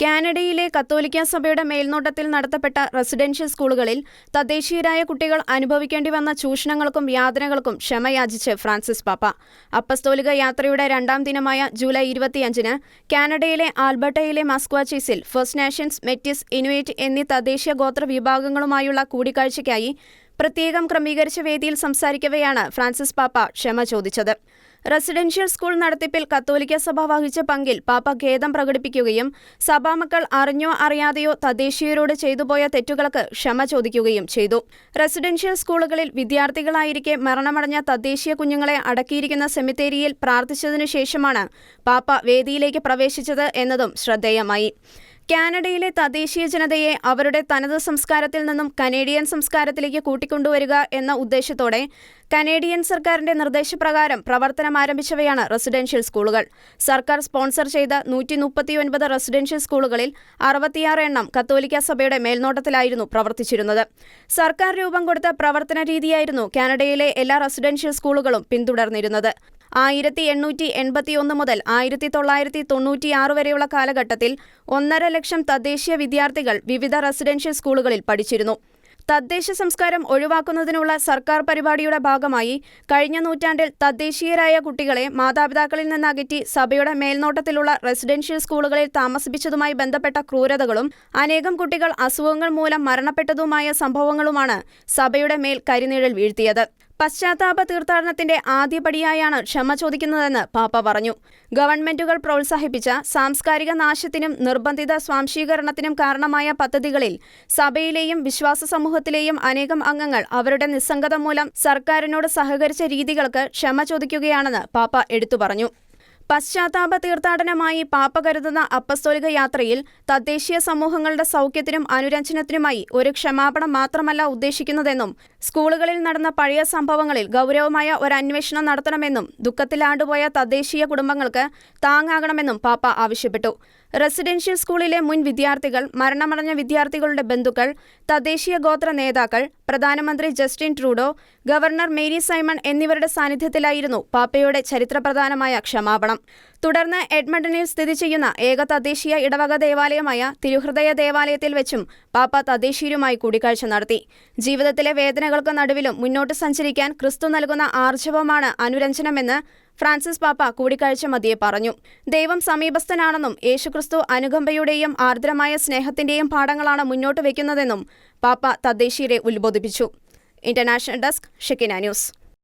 കാനഡയിലെ കത്തോലിക്ക സഭയുടെ മേൽനോട്ടത്തിൽ നടത്തപ്പെട്ട റെസിഡൻഷ്യൽ സ്കൂളുകളിൽ തദ്ദേശീയരായ കുട്ടികൾ അനുഭവിക്കേണ്ടി വന്ന ചൂഷണങ്ങൾക്കും യാതനകൾക്കും ക്ഷമയാചിച്ച് ഫ്രാൻസിസ് പാപ്പ. അപ്പസ്തോലിക യാത്രയുടെ രണ്ടാം ദിനമായ ജൂലൈ ഇരുപത്തിയഞ്ചിന് കാനഡയിലെ ആൽബർട്ടയിലെ മസ്ക്വാച്ചീസിൽ ഫസ്റ്റ് നാഷൻസ് മെറ്റിസ് ഇനുവേറ്റ് എന്നീ തദ്ദേശീയ ഗോത്ര വിഭാഗങ്ങളുമായുള്ള കൂടിക്കാഴ്ചയ്ക്കായി പ്രത്യേകം ക്രമീകരിച്ച വേദിയിൽ സംസാരിക്കവെയാണ് ഫ്രാൻസിസ് പാപ്പ ക്ഷമ ചോദിച്ചത്. റെസിഡൻഷ്യൽ സ്കൂൾ നടത്തിപ്പിൽ കത്തോലിക്ക സഭ വഹിച്ച പങ്കിൽ പാപ്പ ഖേദം പ്രകടിപ്പിക്കുകയും സഭാമക്കൾ അറിഞ്ഞോ അറിയാതെയോ തദ്ദേശീയരോട് ചെയ്തുപോയ തെറ്റുകൾക്ക് ക്ഷമ ചോദിക്കുകയും ചെയ്തു. റെസിഡൻഷ്യൽ സ്കൂളുകളിൽ വിദ്യാർത്ഥികളായിരിക്കെ മരണമടഞ്ഞ തദ്ദേശീയ കുഞ്ഞുങ്ങളെ അടക്കിയിരിക്കുന്ന സെമിത്തേരിയിൽ പ്രാർത്ഥിച്ചതിനു ശേഷമാണ് പാപ്പ വേദിയിലേക്ക് പ്രവേശിച്ചത് എന്നതും ശ്രദ്ധേയമായി. കാനഡയിലെ തദ്ദേശീയ ജനതയെ അവരുടെ തനത് സംസ്കാരത്തിൽ നിന്നും കനേഡിയൻ സംസ്കാരത്തിലേക്ക് കൂട്ടിക്കൊണ്ടുവരിക എന്ന ഉദ്ദേശത്തോടെ കനേഡിയൻ സർക്കാരിന്റെ നിർദ്ദേശപ്രകാരം പ്രവർത്തനം ആരംഭിച്ചവയാണ് റെസിഡൻഷ്യൽ സ്കൂളുകൾ. സർക്കാർ സ്പോൺസർ ചെയ്ത നൂറ്റി മുപ്പത്തിയൊൻപത് റെസിഡൻഷ്യൽ സ്കൂളുകളിൽ അറുപത്തിയാറ് എണ്ണം കത്തോലിക്ക സഭയുടെ മേൽനോട്ടത്തിലായിരുന്നു പ്രവർത്തിച്ചിരുന്നത്. സർക്കാർ രൂപം കൊടുത്ത പ്രവർത്തന രീതിയായിരുന്നു കാനഡയിലെ എല്ലാ റെസിഡൻഷ്യൽ സ്കൂളുകളും പിന്തുടർന്നിരുന്നത്. ആയിരത്തി എണ്ണൂറ്റി എൺപത്തിയൊന്ന് മുതൽ ആയിരത്തി തൊള്ളായിരത്തി തൊണ്ണൂറ്റിയാറ് വരെയുള്ള കാലഘട്ടത്തിൽ ഒന്നര ലക്ഷം തദ്ദേശീയ വിദ്യാർത്ഥികൾ വിവിധ റെസിഡൻഷ്യൽ സ്കൂളുകളിൽ പഠിച്ചിരുന്നു. തദ്ദേശ സംസ്കാരം ഒഴിവാക്കുന്നതിനുള്ള സർക്കാർ പരിപാടിയുടെ ഭാഗമായി കഴിഞ്ഞ നൂറ്റാണ്ടിൽ തദ്ദേശീയരായ കുട്ടികളെ മാതാപിതാക്കളിൽ നിന്ന് അകറ്റി സഭയുടെ മേൽനോട്ടത്തിലുള്ള റെസിഡൻഷ്യൽ സ്കൂളുകളിൽ താമസിപ്പിച്ചതുമായി ബന്ധപ്പെട്ട ക്രൂരതകളും അനേകം കുട്ടികൾ അസുഖങ്ങൾ മൂലം മരണപ്പെട്ടതുമായ സംഭവങ്ങളുമാണ് സഭയുടെ മേൽ കരിനിഴൽ വീഴ്ത്തിയത്. പശ്ചാത്താപ തീർത്ഥാടനത്തിന്റെ ആദ്യപടിയായാണ് ക്ഷമ ചോദിക്കുന്നതെന്ന് പാപ്പ പറഞ്ഞു. ഗവൺമെന്റുകൾ പ്രോത്സാഹിപ്പിച്ച സാംസ്കാരിക നാശത്തിനും നിർബന്ധിത സ്വാംശീകരണത്തിനും കാരണമായ പദ്ധതികളിൽ സഭയിലെയും വിശ്വാസ സമൂഹത്തിലെയും അനേകം അംഗങ്ങൾ അവരുടെ നിസ്സംഗത മൂലം സർക്കാരിനോട് സഹകരിച്ച രീതികൾക്ക് ക്ഷമ ചോദിക്കുകയാണെന്ന് പാപ്പ എടുത്തു പറഞ്ഞു. പശ്ചാത്താപ തീർത്ഥാടനമായി പാപ്പ കരുതുന്ന അപ്പസ്തോലിക യാത്രയിൽ തദ്ദേശീയ സമൂഹങ്ങളുടെ സൗഖ്യത്തിനും അനുരഞ്ജനത്തിനുമായി ഒരു ക്ഷമാപണം മാത്രമല്ല ഉദ്ദേശിക്കുന്നതെന്നും സ്കൂളുകളിൽ നടന്ന പഴയ സംഭവങ്ങളിൽ ഗൗരവമായ ഒരു അന്വേഷണം നടത്തണമെന്നും ദുഃഖത്തിലാണ്ടുപോയ തദ്ദേശീയ കുടുംബങ്ങൾക്ക് താങ്ങാകണമെന്നും പാപ്പ ആവശ്യപ്പെട്ടു. റെസിഡൻഷ്യൽ സ്കൂളിലെ മുൻ വിദ്യാർത്ഥികൾ മരണമടഞ്ഞ വിദ്യാർത്ഥികളുടെ ബന്ധുക്കൾ തദ്ദേശീയ ഗോത്ര നേതാക്കൾ പ്രധാനമന്ത്രി Justin Trudeau governor Mary Simon എന്നിവരുടെ സാന്നിധ്യത്തിലായിരുന്നു പാപ്പയുടെ ചരിത്രപ്രധാനമായ ക്ഷമാപണം. തുടർന്ന് എഡ്മണ്ടനിൽ സ്ഥിതി ചെയ്യുന്ന ഏക തദ്ദേശീയ ഇടവക ദേവാലയമായ തിരുഹൃദയ ദേവാലയത്തിൽ വെച്ചും പാപ്പ തദ്ദേശീയരുമായി കൂടിക്കാഴ്ച നടത്തി. ജീവിതത്തിലെ വേദനകൾക്ക് നടുവിലും മുന്നോട്ട് സഞ്ചരിക്കാൻ ക്രിസ്തു നൽകുന്ന ആർജവമാണ് അനുരഞ്ജനമെന്ന് ഫ്രാൻസിസ് പാപ്പ കൂടിക്കാഴ്ച മതിയെ പറഞ്ഞു. ദൈവം സമീപസ്ഥനാണെന്നും യേശുക്രിസ്തു അനുകമ്പയുടെയും ആർദ്രമായ സ്നേഹത്തിന്റെയും പാഠങ്ങളാണ് മുന്നോട്ട് വയ്ക്കുന്നതെന്നും പാപ്പ തദ്ദേശീയരെ ഉത്ബോധിപ്പിച്ചു. International desk Shekinah news.